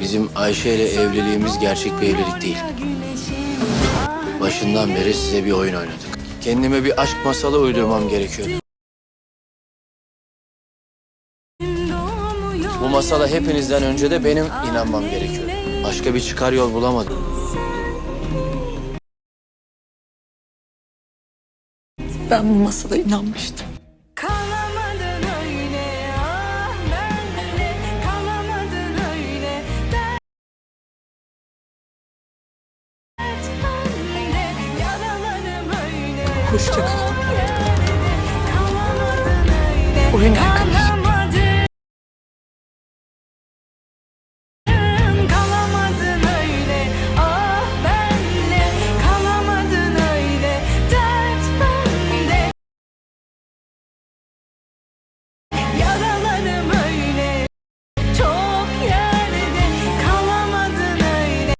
Bizim Ayşe ile evliliğimiz gerçek bir evlilik değil. Başından beri size bir oyun oynadık. Kendime bir aşk masalı uydurmam gerekiyordu. Bu masala hepinizden önce de benim inanmam gerekiyordu. Başka bir çıkar yol bulamadım. Ben bu masada inanmıştım. 不是这个，我晕倒。